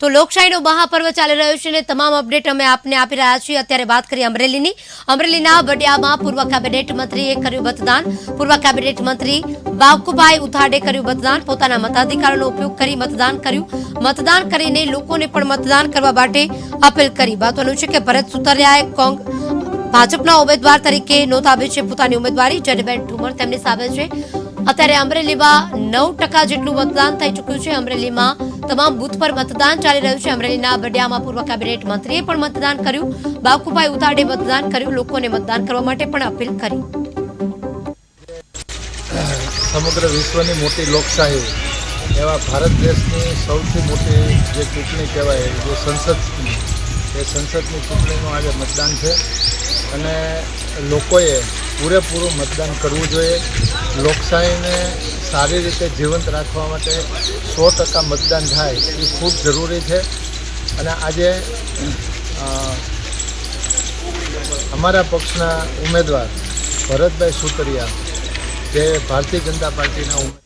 તો લોકશાહીનો મહાપર્વ ચાલી રહ્યો છે અને તમામ અપડેટ અમે આપને આપી રહ્યા છીએ. અત્યારે વાત કરીએ અમરેલીની. અમરેલીના વડિયામાં પૂર્વ કેબિનેટ મંત્રીએ કર્યું મતદાન. પૂર્વ કેબિનેટ મંત્રી બાવકુભાઈ ઉથાડે કર્યું મતદાન. પોતાના મતાધિકારનો ઉપયોગ કરી મતદાન કર્યું. મતદાન કરીને લોકોને પણ મતદાન કરવા માટે અપીલ કરી. મહત્વનું છે કે ભરત સુતરિયાએ કોંગ, ભાજપના ઉમેદવાર તરીકે નોંધાવી છે પોતાની ઉમેદવારી. જનબેન ઠુમર તેમની સામે છે. અત્યારે અમરેલીમાં નવ ટકા જેટલું મતદાન થઈ ચૂક્યું છે. અમરેલીમાં તમામ બુથ પર મતદાન ચાલી રહ્યું છે. અમરેલીના બડિયામાં પૂર્વ કેબિનેટ મંત્રીએ પણ મતદાન કર્યું. બાકુભાઈ ઉતાડે મતદાન કર્યું. લોકોને મતદાન કરવા માટે પણ અપીલ કરી. સમગ્ર વિશ્વની મોટી લોકશાહી, એવા ભારત દેશની સૌથી મોટી જે ચૂંટણી કહેવાય, જે સંસદની એ સંસદની ચૂંટણીનું આજે મતદાન છે. અને લોકોએ પૂરેપૂરું મતદાન કરવું જોઈએ. લોકશાહીને સારી રીતે જીવંત રાખવા માટે સો ટકા મતદાન થાય એ ખૂબ જરૂરી છે. અને આજે અમારા પક્ષના ઉમેદવાર ભરતભાઈ સુતરિયા જે ભારતીય જનતા પાર્ટીના